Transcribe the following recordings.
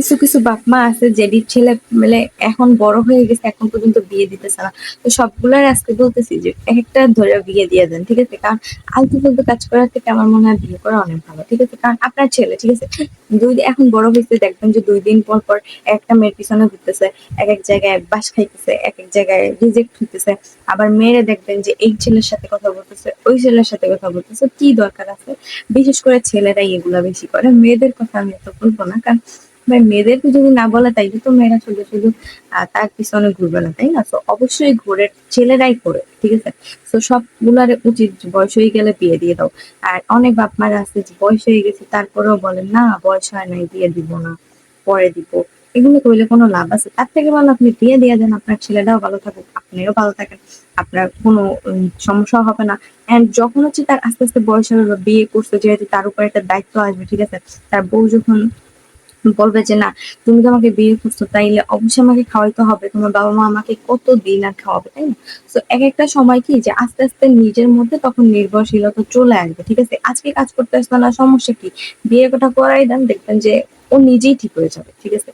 কিছু কিছু বাপ মা আছে যেটির ছেলে মানে এখন বড় হয়ে গেছে, এখন পর্যন্ত বিয়ে দিতেছে না। তো সবগুলার আজকে বলতেছি যে একটা ধরে বিয়ে দিয়ে দেন, ঠিক আছে? কারণ আলতু ফালতু কাজ করার থেকে আমার মনে হয় বিয়ে করা অনেক ভালো, ঠিক আছে? কারণ আপনার ছেলে, ঠিক আছে? দুই এখন বড় হয়েছে, দেখবেন যে দুই দিন পর পর একটা মেয়ের পিছনে ঘুরতেছে, এক এক জায়গায় বাস খাইতেছে, এক এক জায়গায় রিজেক্ট হইতেছে। আবার মেয়েরা দেখবেন যে এই ছেলের সাথে কথা বলতেছে, ওই ছেলের সাথে কথা বলতেছে, কি দরকার আছে? বিশেষ করে ছেলেরাই এগুলা বেশি করে, মেয়েদের কথা আমি তো বলব না, কারণ ভাই, মেয়েদেরকে যদি না বলে, তাইলে তো মেয়েরা শুধু শুধু তার পিছনে ঘুরবে না, তাই না? তো অবশ্যই ঘুরে, ছেলেরাই করে ঠিক আছে? তো সবগুলার উচিত বয়স হয়ে গেলে বিয়ে দিয়ে দাও। আর অনেক বাপ মারা আছে বয়স হয়ে গেছে, তারপরেও বলেন না, বয়স হয় নাই, বিয়ে দিব না, পরে দিব। এগুলো করলে কোনো লাভ আছে? তার থেকে ভালো আপনি বিয়ে দিয়ে দেন, আপনার ছেলেটাও ভালো থাকুক, আপনিও ভালো থাকেন, আপনার কোনো সমস্যা হবে না। এন্ড যখন হচ্ছে তার আস্তে আস্তে বয়স হবে বিয়ে করছে, যেহেতু তার উপর একটা দায়িত্ব আসবে, ঠিক আছে? তার বউ যখন বলবে যে, না, তুমি তো আমাকে বিয়ে করছ, তাইলে অবশ্যই আমাকে খাওয়াইতে হবে। তোমার বাবা মা আমাকে কত দিন আর খাওয়াবে, তাই না? তো এক একটা সময় কি যে, আস্তে আস্তে নিজের মধ্যে তখন নির্ভরশীলতা চলে আসবে, ঠিক আছে? আজকে কাজ করতে আসতো না, সমস্যা কি? বিয়ে কথা করাই দেন, দেখবেন যে, ও নিজেই ঠিক হয়ে যাবে, ঠিক আছে?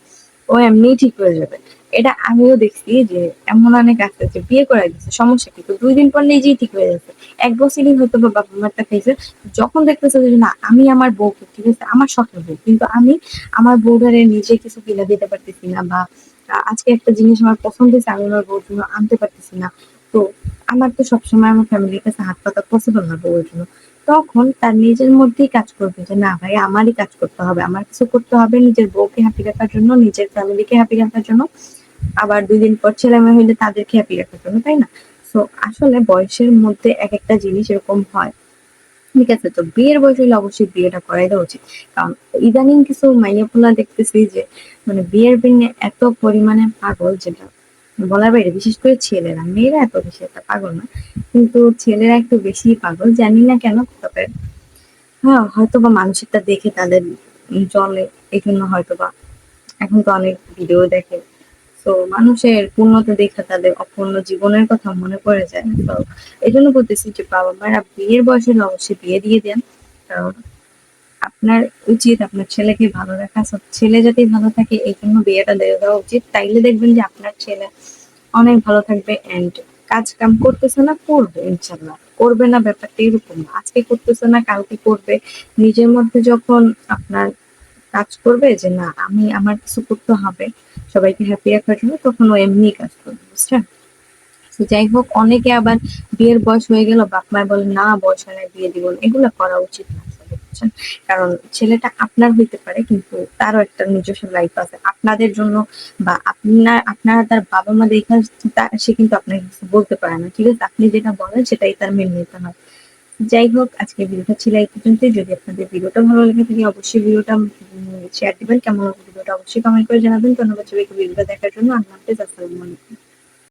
ও এমনিই ঠিক হয়ে যাবে। এটা আমিও দেখছি যে এমন অনেক আছে যে বিয়ে করাই দিচ্ছে সমস্যা কি? তো দুই দিন পর নিজেই ঠিক হয়ে যাচ্ছে। এক বছরই হয়তো বা বাবা মারটা খাইছে যখন দেখতেছে যে না, আমি আমার বউকে ঠিক আছে আমার শখের বউ, কিন্তু আমি আমার বউটারে নিজে কিছু কিনে দিতে পারতেছি না বা, আজকে একটা জিনিস আমার পছন্দ হয়েছে, আমি আমার বউর জন্য আনতে পারতেছি না। তো আমার তো সবসময় আমার ফ্যামিলির কাছে হাত পাতা পসিবল না বউয়ের জন্য। তখন তার নিজের মধ্যেই কাজ করবে যে, না ভাই, আমারই কাজ করতে হবে। আমার কিছু করতে হবে, নিজের বউকে হ্যাপি রাখার জন্য, নিজের ফ্যামিলিকে হ্যাপি রাখার জন্য। আবার দুই দিন পর ছেলে মেয়ে হইলে তাদেরকে হ্যাপি রাখার জন্য, তাই না? তো আসলে বয়সের মধ্যে এক একটা জিনিস এরকম হয়। ঠিক আছে, তো বিয়ের বয়স হইলে অবশ্যই বিয়েটা করাই দেওয়া উচিত। কারণ ইদানিং কিছু মাইয়া পোলা দেখতেছি যে মানে বিয়ের বিনে এত পরিমাণে পাগল যেটা বলার বাইরে বিশেষ করে ছেলেরা, মেয়েরা এত বেশি একটা পাগল না। কিন্তু ছেলেরা একটু বেশি পাগল, জানি না কেন, তবে হ্যাঁ হয়তো বা মানুষেরটা দেখে তাদের জলে এই জন্য হয়তো বা এখন তো অনেক ভিডিও দেখে। তো মানুষের পূর্ণতা দেখে তাদের অপূর্ণ জীবনের কথা মনে পড়ে যায়। তো এই জন্য বলতেছি যে বাবা মারা বিয়ের বয়সে অবশ্যই বিয়ে দিয়ে দেন। কারণ আপনার উচিত, আপনার ছেলেকে ভালো রাখা। সব ছেলে যাতে ভালো থাকে, এই জন্য বিয়েটা দেওয়া উচিত। তাইলে দেখবেন যে আপনার ছেলে অনেক ভালো থাকবে এন্ড কাজ কাম করতেছে না, করবে ইনশাল্লাহ করবে না, ব্যাপারটা এরকম না। আজকে করতেছে না, কালকে করবে। নিজের মধ্যে যখন আপনার কাজ করবে যে, না, আমি, আমার কিছু করতে হবে, সবাইকে হ্যাপি রাখার জন্য, তখন ও এমনি কাজ করবে, বুঝছেন? যাই হোক, অনেকে আবার বিয়ের বয়স হয়ে গেল বাপ মায় বলে, না, বয়স হয় না বিয়ে দিব এগুলো করা উচিত না। বুঝছেন কারণ ছেলেটা আপনার হইতে পারে, কিন্তু তারও একটা নিজস্ব লাইফ আছে। আপনাদের জন্য বা আপনার, আপনারা তার বাবা মা দেখা সে কিন্তু আপনাকে কিছু বলতে পারে না, ঠিক আছে? আপনি যেটা বলেন, সেটাই তার মেনে নিতে হয়। যাই হোক, আজকে ভিডিওটা ছিল এই পর্যন্তই। যদি আপনাদের ভিডিওটা ভালো লেগে থাকে, অবশ্যই ভিডিওটা শেয়ার দিবেন। কেমন ভিডিওটা, অবশ্যই কমেন্ট করে জানাবেন। ধন্যবাদ সবাইকে ভিডিওটা দেখার জন্য। আল্লাহ আসসালামু আলাইকুম।